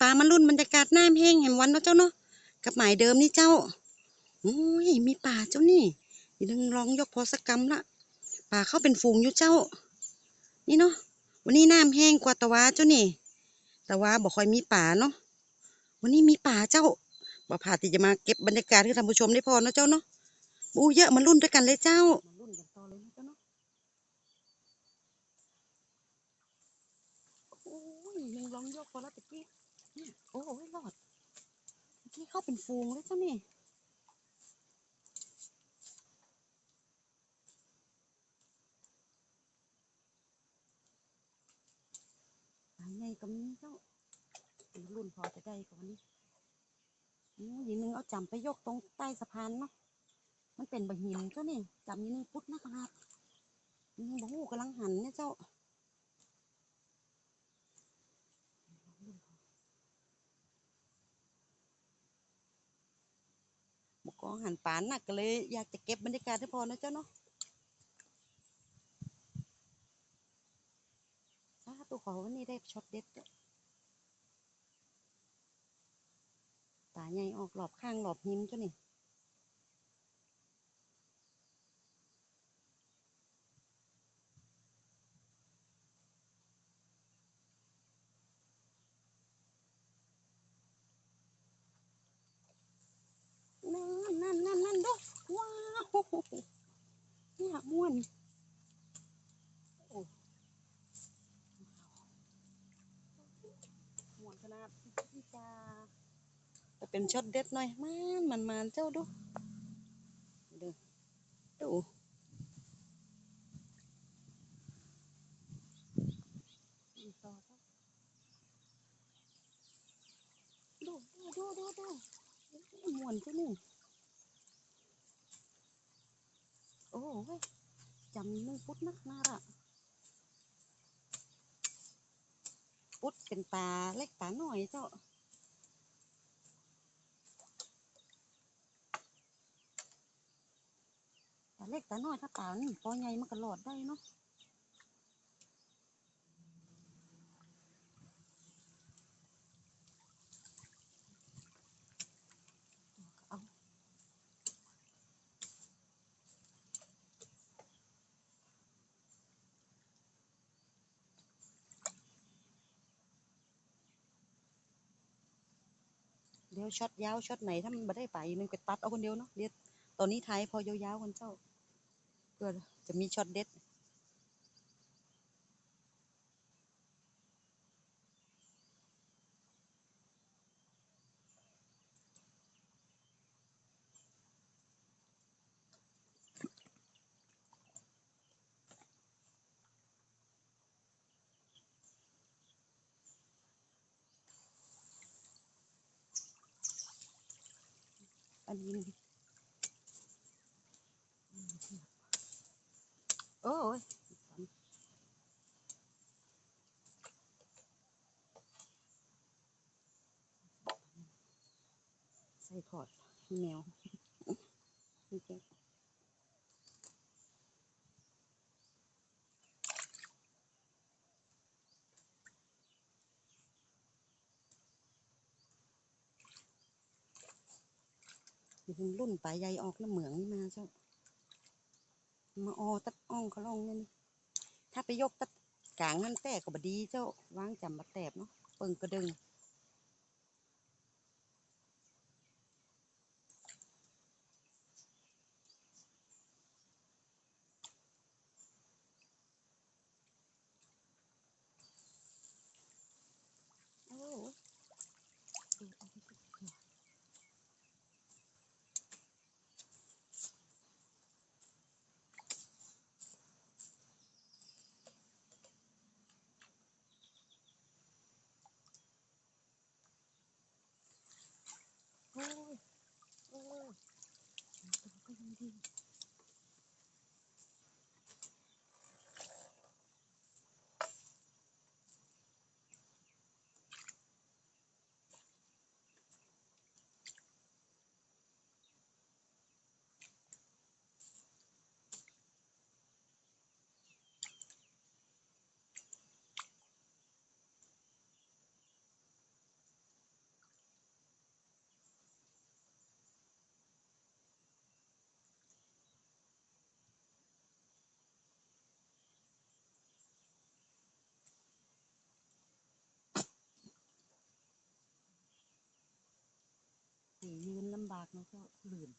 ปลามันรุ่นบรรยากาศน้ำแห้งแห่งวันเนาะเจ้าเนาะกับหมายเดิมนี่เจ้าโอ้ยมีป่าเจ้านี่อีนึงลองยกพอสกกรรมละป่าเข้าเป็นฝูงอยู่เจ้า นี่เนาะวันนี้น้ำแห้งกว่าตะวาเจ้านี่ตะวาบอกค่อยมีป่าเนาะวันนี้มีป่าเจ้าบ่พาที่จะมาเก็บบรรยากาศให้ท่านผู้ชมได้พอเนาะเจ้าเนาะบูเยอะมารุ่นด้วยกันเลยเจ้ามารุ่นกันต่อเลยนะเจ้าเนาะโอ้ยยังลองยกพอแล้วตะกี้ เนี่ยโอ้ยรอดตะกี้เข้าเป็นฟูงเลยเจ้านี่ปลาใหญ่ก็มีเจ้ารุ่นพอจะได้กว่านี้อู้ยีนึงเอาจำไปยกตรงใต้สะพานเนาะมันเป็นบะหินเจ้านี่จำยีนึงพุดนะขนาดยีนึงบ่ฮู้กำลังหันเนี่ยเจ้า กองหันปานหนักก็เลย อยากจะเก็บบรรยากาศให้พอนะเจ้าเนาะตัวขอวันนี้ได้ช็อตเด็ดตาใหญ่ออกหลอบข้างหลอบหิมเจ้านี่ นั่นนั่นนั่นนั่นดูว้าวเนี่ยม่วนโอ้ม่วนขนาดนี่จ้าแต่เป็นช็อตเด็ดหน่อยมันมันมันเจ้าดูดูดูดูต่อเจ้าดูดูดูดูดู มวนเจ้านี่โอ้ยจำนึงพุดนักหนาละพุดเป็นปลาเล็กปลาหน่อยเจ้าปลาเล็กปลาน้อยถ้าปลานี่ปอใหญ่มันก็หลอดได้เนาะเอาเดี๋ยว ช็อตยาวช็อตไหนถ้ามันไม่ได้ไปมันก็ตัดเอาคนเดียวเนาะเดี๋ยตอนนี้ไทยพอยาวๆกันเจ้า เพื่อจะมีช็อตเด็ด อันนี้นี่โอ้ยใส่ถอดแมวนี่แก นี่นรุ่นปลายใหญ่ออกแล้วเหมืองนี่มาเจ้า มาออตัดอ่องเขาลองเนี่ยนี่ถ้าไปยกตัดกลางนั่นแต่ก็บดีเจ้าวางจำมาแตบเนาะเปิงกระดึงโอ้ยดูเอาไปสิ โอ้ยโอ้ ยืนลำบากนะก็ลื่น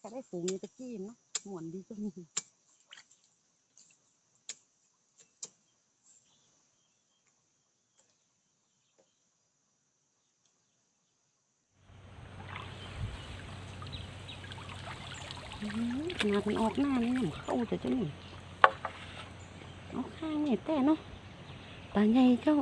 ก็ได้ฝูงนี้ตะกี้เนาะหมวนดีก็มี อื้อหือข นาดมันออกหน้านี่ยังเข้าแต่เจ้านี่ออกข้างนี่แต่เนาะตาใหญ่เจ้า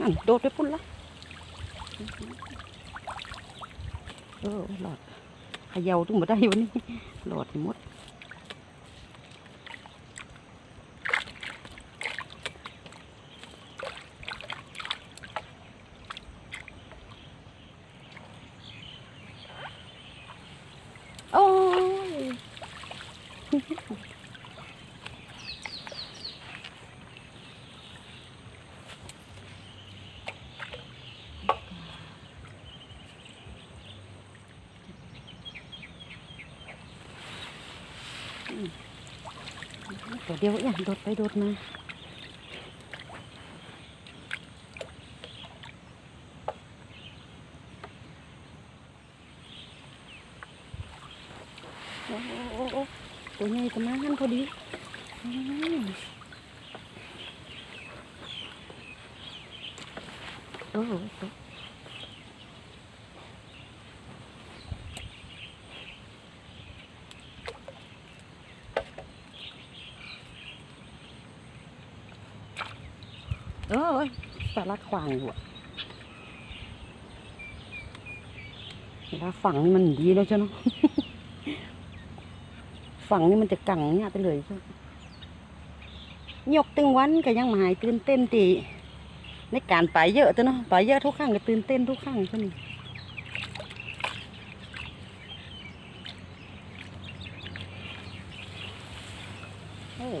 นั่นโดดไปพุ่นละเออหลอดขย่าตุ้งมาได้วันนี้หลอดหมด โอ้ย ตัวเดียวเอย่ยโดดไปโดดมาโอ้โอ้โอ้โอ้ตัวใหญ่ก็มาหันพอดีอืมโอ้โหโอ้เออสารัดขวางอยู่อะเวลาฝังนี่มันดีแล้วใช่เนาะฝั่งนี่มันจะกังเนี่ยไปเลยจ้ะยกตึงวันก็ยังมาหายตื่นเต้นตีในการไปเยอะจ้ะเนาะไปเยอะทุกครั้งก็ตื่นเต้นทุกครั้งจ้ะนี่เอ้ย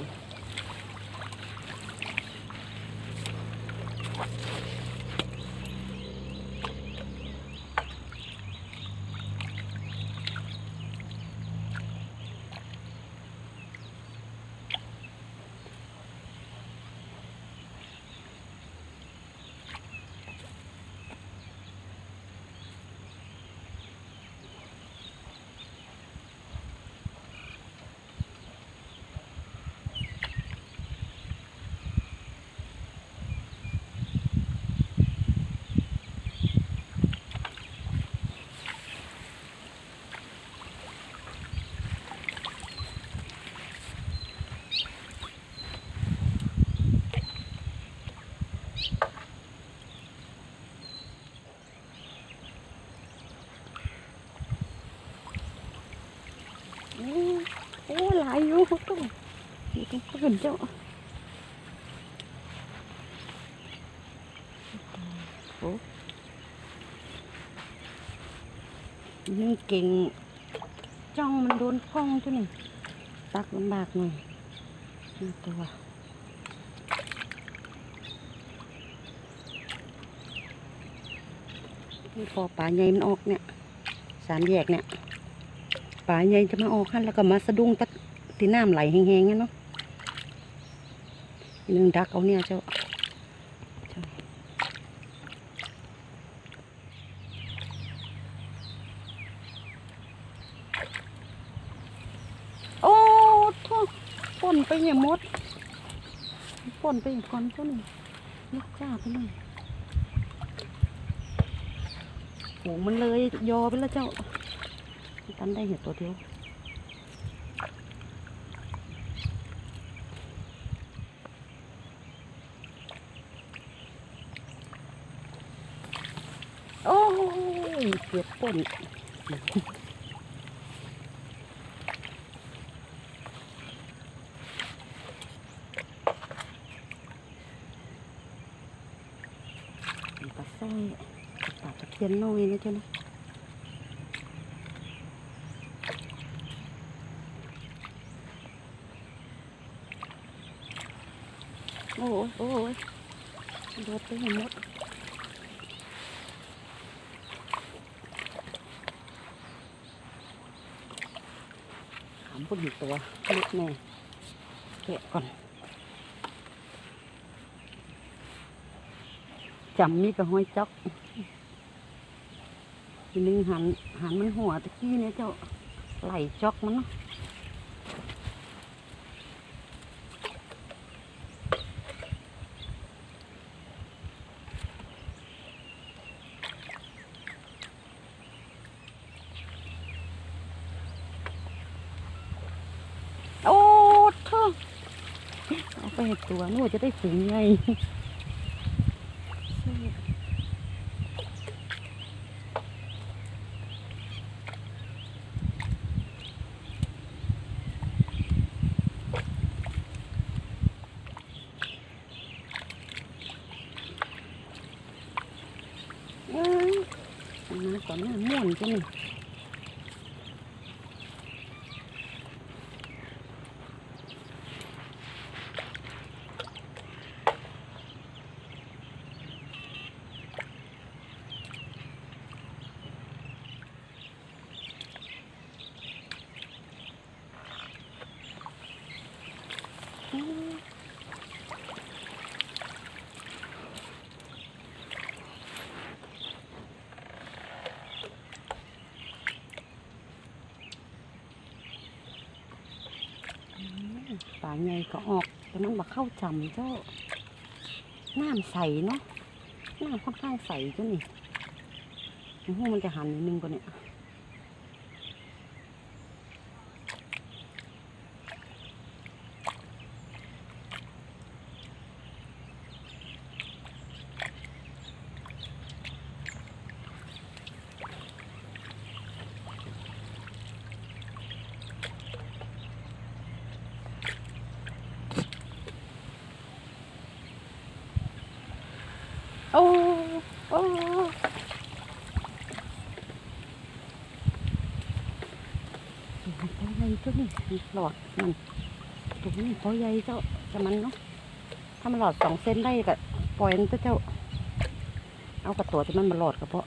โอ้โอ้หลายอยู่ต้องอยู่ตรงปืนเจ้าโอ้ยังเก่งจ้องมันโดนพ้องจ้ะนี่ตักลำบากหน่อยนี่ตัวนี่พอป่าใหญ่มันออกเนี่ย สามแยกเนี่ยป่าใหญ่จะมาออกขั้นแล้วก็มาสะดุ้งตัด ที่น้ำไหลแห้งๆเนาะนึงดักเอาเนี่ยเจ้าโอ้ทุกป่นไปอย่างมดป่นไปอย่างก่อนต้นยกจ้าไปเลยโหมันเลยยอไปแล้วเจ้าตันได้เห็นตัวเดียว โอ้ ยเก็บต้นปลาสสร้อยปลาตะเพียนน้อยนะเจ้านะโอ้ยโอ้ยโดดไปหมด มคนอีกตัวลุกแน่แกะก่อนจำนี่ก็ห้อยจอกทีนึงหันหันมันหัวตะกี้เนี่ยเจ้าไหลจอกมันเนาะโอ้ท่อเอาไปให้ ตัวนู่นจะได้ฝูงไงเอ้ยอันนั้นก่อนหน้าม่วนจ้ะนี่าใหญ่ก็ออกแต่มันบักเข้าจำเจ้าน้ำใสเนาะน้ำค่อนข้างใสเจ้านี่โอ้โหมันจะหันนิดนึงก่อนเนี่ย โอ้โอ้ปลาใหญ่เจ้านี่หลอดมันตรงนี้ปลาใหญ่เจ้าจะมันเนาะถ้ามันหลอดสองเส้นได้ก็ปล่อยมันเจ้า เอากระตัวที่มันมาหลอดกระเพาะ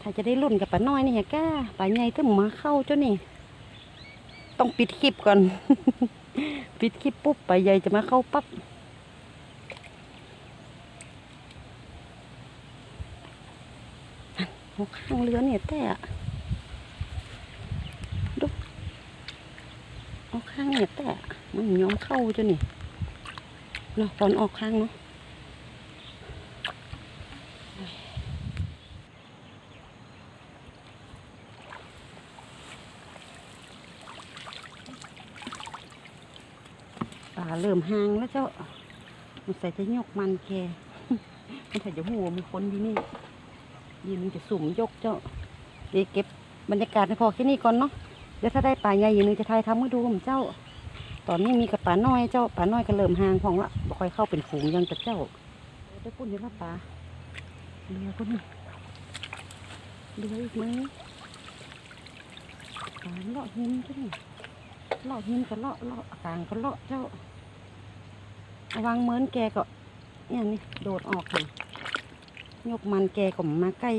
ถ้าจะได้รุ่นกับปลาน้อยนี่ฮะก้าปลาใหญ่ต้องมาเข้าเจ้านี่ ต้องปิดคลิปก่อน ปิดคลิปปุ๊บไปใหญ่จะมาเข้าปั๊บหัวข้างเรือเนี่ยแต่อะดูออกข้างเนี่ยแต่อะมันยอมเข้าจ้ะนี่เนาะตอนออกข้างเนาะาเริ่มห่างแล้วเจ้ามันใส่จะยกมันแค่มันใส่จะหัวมีคนอยู่นี่ยืนจะสุ่มยกเจ้าเดี๋ยวเก็บบรรยากาศในพอแค่นี้ก่อนเนาะเดี๋ยวถ้าได้ป่าใหญ่ยืนนึงจะทายทำให้ดูผมเจ้า ตอนนี้มีกับป่าน้อยเจ้าป่าน้อยก็เริ่มห่างของละบ่ค่อยเข้าเป็นฝูงยังกับเจ้าได้ปุ่นเดี๋ยวป่าเรือก็นี่เรืออีกไหมป่าเลาะหินจ้ะนี่เลาะหินก็เลาะเลาะกลางก็เลาะเจ้า วังเหมือนแกก็เนี่ยนี่โดดออกค่ะยกมันแกก็มาใกล้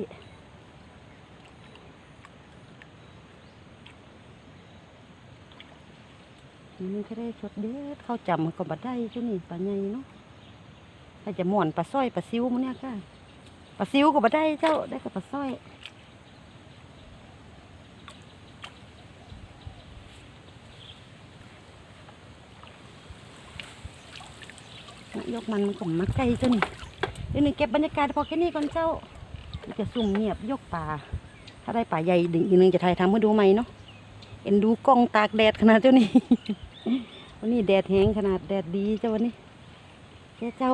มันก็ได้ชดเด็ดเข้าจำมันก็บัดได้เจ้านี่ปลาใหญ่เนาะถ้าจะหม่วนปลาสร้อยปลาซิวมันเนี่ยค่ะปลาซิวก็บัดได้เจ้าได้กับปลาสร้อย ยกมันมันก็มาใกล้เจ้านี่เดี๋ยวหนึ่งเก็บบรรยากาศพอแค่นี้ก่อนเจ้าจะซุ่มเงียบยกป่า ถ้าได้ป่าใหญ่อีกหนึ่งจะถ่ายทำให้ดูไหมเนาะเอ็นดูกล้องตากแดดขนาดเจ้านี่วันนี้แดดแห้งขนาดแดดดีเจ้าวันนี้แค่เจ้า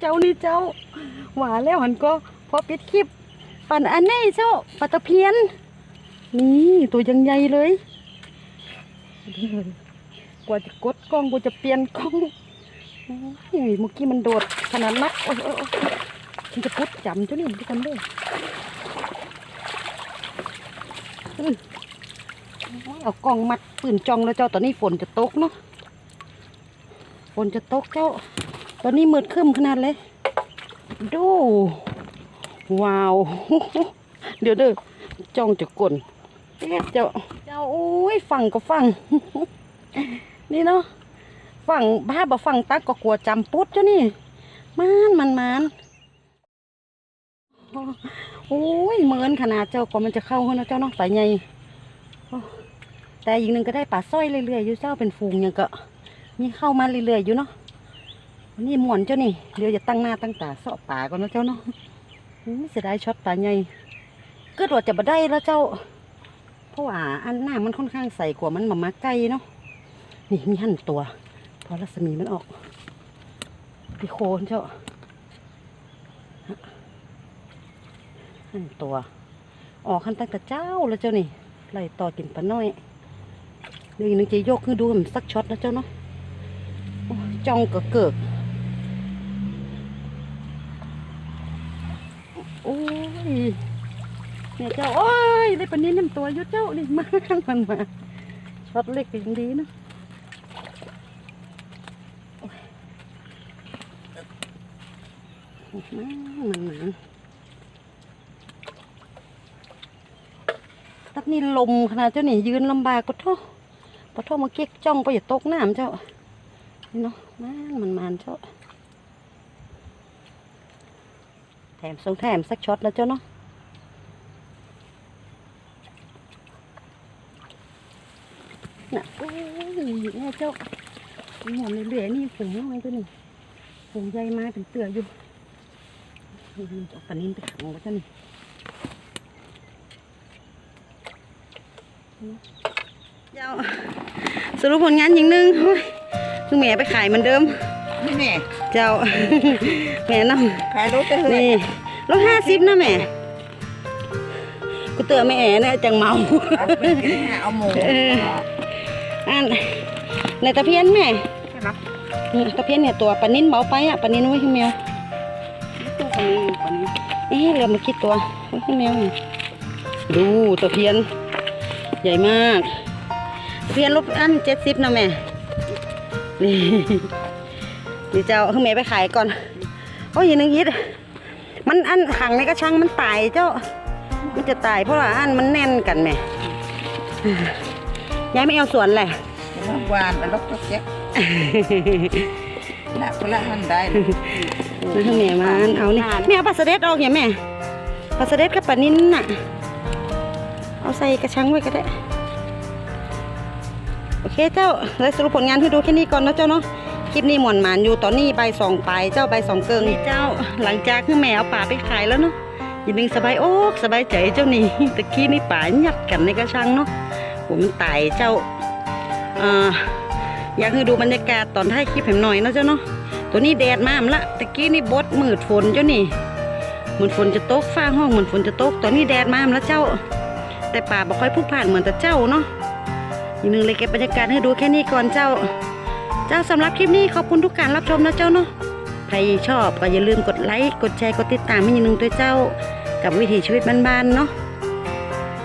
เจ้านี่เจ้า หวานแล้วหันก็พอปิดคลิปปันอันนี้เจ้าปลาตะเพียน นี่ตัวยังใหญ่เลย กว่าจะกดกล้องกว่าจะเปลี่ยนกล้อง เมื่อกี้มันโดดขนาดนักโอ้ยโอ้ยโอ้ยฉันจะพุดจำเจ้านี่ทุกคนด้วยเอากล้องมัดปืนจองแล้วเจ้าตอนนี้ฝนจะตกเนาะฝนจะตกเจ้า ตอนนี้มืดครึ้มขนาดเลย ดู ว้าว เดี๋ยวเด้อจ้องจะกลนเจ้าเจ้าโอ้ยฝังก็ฝัง นี่เนาะ ฝั่งบ้าบ่ฝั่งตักก็กลัวจำปุ๊ดเจ้านี่มันมันมันโอ้ยเหมือนขนาดเจ้าก็มันจะเข้าเนาะเจ้าเนาะปลาใหญ่แต่อีกหนึ่งก็ได้ปลาสร้อยเรื่อยๆอยู่เจ้าเป็นฝูงอย่างก็มีเข้ามาเรื่อยๆอยู่เนาะนี่หมวนเจ้านี่เดี๋ยวจะตั้งหน้าตั้งตาเสาะป่าก่อนนะเจ้าเนาะเสียดายช็อตปลาใหญ่เกิดว่าจะบ่ได้แล้วเจ้า เพราะว่าอันหน้ามันค่อนข้างใสกว่ามันมามาใกล้เนาะนี่มีหั่นตัว พอรัศมีมันออกพี่โคนเจ้าหั่นตัว ออกขั้นตั้งแต่เจ้าแล้วเจ้านี่ไล่ต่อกินปลาน้อยเดี๋ยวอีกนึงจะยกขึ้นดูมันสักช็อตนะเจ้าเนาะจ้องก็เกิกโอ้ยเนี่ยเจ้าโอ้ยได้ปานนี้น้ำตัวยุดเจ้านี่มามันมาช็อตเล็กก็ยังดีนะโอ้ย มันมันตัดนี่ลมขนาดเจ้านี่ยืนลำบากก็ท่อพอท่อมาเก๊กจ้องไปอย่าตกน้ำเจ้านี่เนาะมันมันมันเจ้าแถมส่งแถมสักช็อตแล้วเจ้าเนาะน่ะโอ้ยแม่เจ้าหมอนเหลือๆนี่ฝูงน้อยตัวนี้ฝูงใหญ่มาเป็นเตืออยู่ นี่จะเอาปลานิ่นไปขังไว้ท่านี่เจ้าสรุปผลงานอย่างหนึ่งโอ้ยคือแม่ไปขายเหมือนเดิมนี่แม่เจ้าแม่น้ขายรถได้ำเลยนี่รถห้าสิบนะแม่กูเตือนแม่แอ๋เนี่ยจังเมาเอาไปกินหาเอาหมูเอออันในตะเพียนแม่ใช่ไหมนี่ตะเพียนเนี่ยตัวปลานิ่นเบาไปอะปลานิ่นไว้ให้แมว ตู้คนนี้คนนี้เอ๊ะเหลือมากี่ตัวไว้ให้แมวหน่อยดูตะเพียน ใหญ่มากตะเพียนลบอันเจ็ดสิบนะแม่นี่นี่เจ้าให้แม่ไปขายก่อน โอ้ยอย่างนึงยิดมันอันขังในกระชังมันตายเจ้า มันจะตายเพราะว่าอันมันแน่นกันแม่ยายไม่เอาสวนแหละเมื่อวานไปลบตัวเจ็บน่ะคนละหันได้ เลยซื้อให้แม่มาเอานี่แม่เอาปลาสะเด็ดออกอย่าแม่ปลาสะเด็ดกับปลานิ้นน่ะ เอาใส่กระชังไว้ก็ได้ โอเคเจ้าเลยสรุปผลงานให้ดูแค่นี้ก่อนนะเจ้าเนาะคลิปนี้หมวนหมานอยู่ตอนนี้ใบสองปลายเจ้าใบสองเกิงนี่เจ้า หลังจากที่แม่เอาป่าไปขายแล้วเนาะอย่านึงสบายโอ้สบายใจเจ้านี่ตะกี้นี่ป่ายัดกันในกระชังเนาะผมนตายเจ้าอ่าอยากให้ดูบรรยากาศตอนท้ายคลิปแหมหน่อยเนาะเจ้าเนาะ ตัวนี้แดดมากละตะกี้นี่บดมืดฝนเจ้านี่เหมือนฝนจะตกฟ้าห้องเหมือนฝนจะตกตอนนี้แดดมากแล้วเจ้า แต่ป่าบ่ค่อยพลุกผ่านเหมือนแต่เจ้าเนาะอีกหนึ่งเลยเก็บบรรยากาศให้ดูแค่นี้ก่อนเจ้า เจ้าสำหรับคลิปนี้ขอบคุณทุกการรับชมนะเจ้าเนาะใครชอบก็อย่าลืมกดไลค์กดแชร์กดติดตามให้อีกหนึ่งด้วยเจ้า กับวิถีชีวิตบ้านๆเนาะ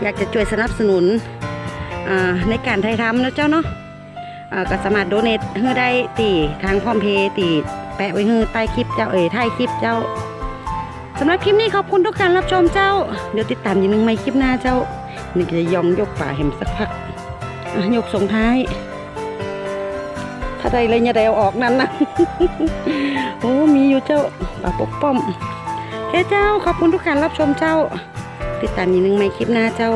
อยากจะช่วยสนับสนุนในการไทยทำนะเจ้าเนาะ ก็สามารถโดเนทให้ได้ตีทางพร้อมเพย์ตีแปะไว้ให้ใต้คลิปเจ้าเอ่ยท้ายคลิปเจ้าสำหรับคลิปนี้ขอบคุณทุกการรับชมเจ้า เดี๋ยวติดตามอีกหนึ่งใหม่คลิปหน้าเจ้านี่จะยองยกป่าเห็มสักพักยกส่งท้าย ถ้าได้เลยอย่าได้เอาออกนั้นนะโอ้มีอยู่เจ้าป่าปกป้อมแค่เจ้าขอบคุณทุกการรับชมเจ้า ติดตามอีกหนึ่งใหม่คลิปหน้าเจ้า